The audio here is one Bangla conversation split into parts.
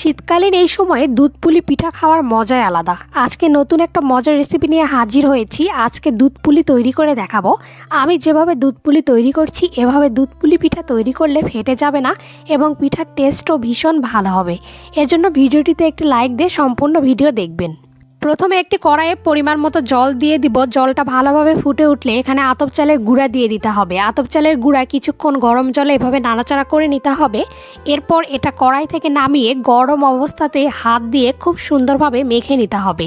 শীতকালীন এই সময়ে দুধ পুলি পিঠা খাওয়ার মজাই আলাদা। আজকে নতুন একটা মজার রেসিপি নিয়ে হাজির হয়েছি। আজকে দুধ পুলি তৈরি করে দেখাবো। আমি যেভাবে দুধ পুলি তৈরি করছি, এভাবে দুধ পুলি পিঠা তৈরি করলে ফেটে যাবে না এবং পিঠার টেস্টও ভীষণ ভালো হবে। এর জন্য ভিডিওটিতে একটি লাইক দিয়ে সম্পূর্ণ ভিডিও দেখবেন। প্রথমে একটি কড়াইয়ে পরিমাণ মতো জল দিয়ে দিব। জলটা ভালোভাবে ফুটে উঠলে এখানে আতপ চালের গুঁড়া দিয়ে দিতে হবে। আতপ চালের গুঁড়া কিছুক্ষণ গরম জলে এভাবে নাড়াচাড়া করে নিতে হবে। এরপর এটা কড়াই থেকে নামিয়ে গরম অবস্থাতে হাত দিয়ে খুব সুন্দরভাবে মেখে নিতে হবে।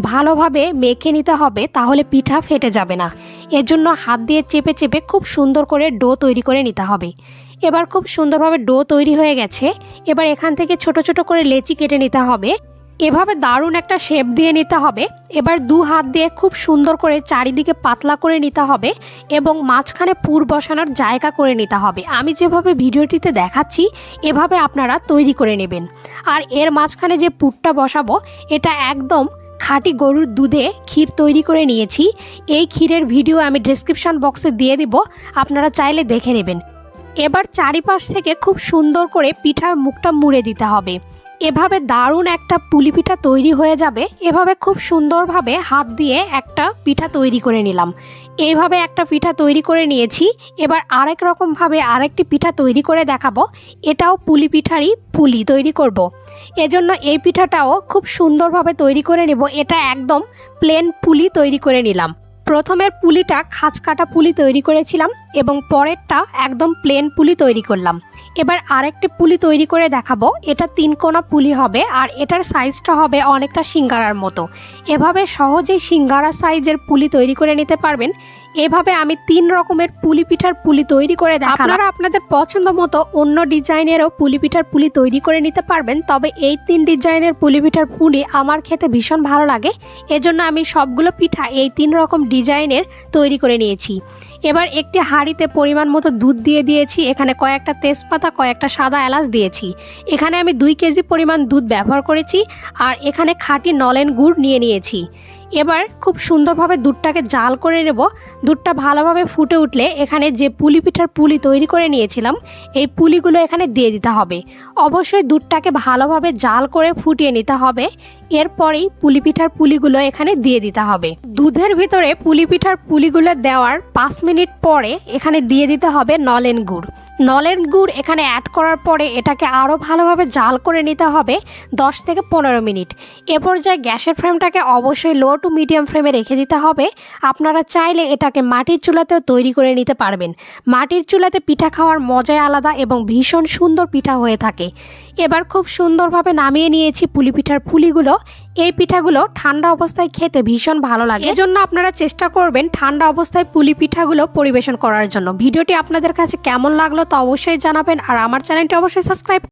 ভালোভাবে মেখে নিতে হবে তাহলে পিঠা ফেটে যাবে না। এর জন্য হাত দিয়ে চেপে চেপে খুব সুন্দর করে ডো তৈরি করে নিতে হবে। এবার খুব সুন্দরভাবে ডো তৈরি হয়ে গেছে। এবার এখান থেকে ছোট ছোট করে লেচি কেটে নিতে হবে। এভাবে দারুণ একটা শেপ দিয়ে নিতে হবে। এবার দু হাত দিয়ে খুব সুন্দর করে চারিদিকে পাতলা করে নিতে হবে এবং মাঝখানে পুর বসানোর জায়গা করে নিতে হবে। আমি যেভাবে ভিডিওটিতে দেখাচ্ছি, এভাবে আপনারা তৈরি করে নেবেন। আর এর মাঝখানে যে পুরটা বসাবো, এটা একদম খাঁটি গরুর দুধে ক্ষীর তৈরি করে নিয়েছি। এই ক্ষীরের ভিডিও আমি ডিসক্রিপশন বক্সে দিয়ে দিব, আপনারা চাইলে দেখে নেবেন। এবার চারিপাশ থেকে খুব সুন্দর করে পিঠার মুখটা মুড়ে দিতে হবে। এভাবে দারুণ একটা পুলি পিঠা তৈরি হয়ে যাবে। এভাবে খুব সুন্দরভাবে হাত দিয়ে একটা পিঠা তৈরি করে নিলাম। এইভাবে একটা পিঠা তৈরি করে নিয়েছি। এবার আরেক রকমভাবে আরেকটি পিঠা তৈরি করে দেখাবো। এটাও পুলি পিঠারই পুলি তৈরি করব। এজন্য এই পিঠাটাও খুব সুন্দরভাবে তৈরি করে নেব। এটা একদম প্লেন পুলি তৈরি করে নিলাম। প্রথমের পুলিটা খাঁচ কাটা পুলি তৈরি করেছিলাম এবং পরেরটা একদম প্লেন পুলি তৈরি করলাম। এবার আরেকটি পুলি তৈরি করে দেখাবো। এটা তিন কোনা পুলি হবে আর এটার সাইজটা হবে অনেকটা সিঙ্গারার মতো। এভাবে সহজেই সিঙ্গারা সাইজের পুলি তৈরি করে নিতে পারবেন। এভাবে আমি তিন রকমের পুলি পিঠার পুলি তৈরি করে দেখালাম। আপনারা আপনাদের পছন্দ মতো অন্য ডিজাইনেরও পুলি পিঠার পুলি তৈরি করে নিতে পারবেন, তবে এই তিন ডিজাইনের পুলি পিঠার পুলি আমার খেতে ভীষণ ভালো লাগে। এজন্য আমি সবগুলো পিঠা এই তিন রকম ডিজাইনের তৈরি করে নিয়েছি। এবার একটি হাঁড়িতে পরিমাণ মতো দুধ দিয়ে দিয়েছি, এখানে কয়েকটা তেজপাতা, কয়েকটা সাদা এলাচ দিয়েছি। এখানে আমি দুই কেজি পরিমাণ দুধ ব্যবহার করেছি, আর এখানে খাঁটি নলেন গুড় নিয়ে নিয়েছি। এবার খুব সুন্দরভাবে দুধটাকে জাল করে নেব। দুধটা ভালোভাবে ফুটে উঠলে এখানে যে পুলি পিঠার পুলি তৈরি করে নিয়েছিলাম, এই পুলিগুলো এখানে দিয়ে দিতে হবে। অবশ্যই দুধটাকে ভালোভাবে জাল করে ফুটিয়ে নিতে হবে। এরপরেই পুলি পিঠার পুলিগুলো এখানে দিয়ে দিতে হবে। দুধের ভিতরে পুলি পিঠার পুলিগুলো দেওয়ার পাঁচ মিনিট পরে এখানে দিয়ে দিতে হবে নলেন গুড়। নলেন গুড় এখানে অ্যাড করার পরে এটাকে আরও ভালোভাবে জাল করে নিতে হবে দশ থেকে পনেরো মিনিট। এ পর্যায়ে গ্যাসের ফ্লেমটাকে অবশ্যই লো টু মিডিয়াম ফ্লেমে রেখে দিতে হবে। আপনারা চাইলে এটাকে মাটির চুলাতেও তৈরি করে নিতে পারবেন। মাটির চুলাতে পিঠা খাওয়ার মজাই আলাদা এবং ভীষণ সুন্দর পিঠা হয়ে থাকে। এবার খুব সুন্দরভাবে নামিয়ে নিয়েছি পুলি পিঠার পুলিগুলো। এই পিঠাগুলো ঠান্ডা অবস্থায় খেতে ভীষণ ভালো লাগে। এজন্য আপনারা চেষ্টা করবেন ঠান্ডা অবস্থায় পুলি পিঠাগুলো পরিবেশন করার জন্য। ভিডিওটি আপনাদের কাছে কেমন লাগল তো অবশ্যই জানাবেন আর আমার চ্যানেলটি অবশ্যই সাবস্ক্রাইব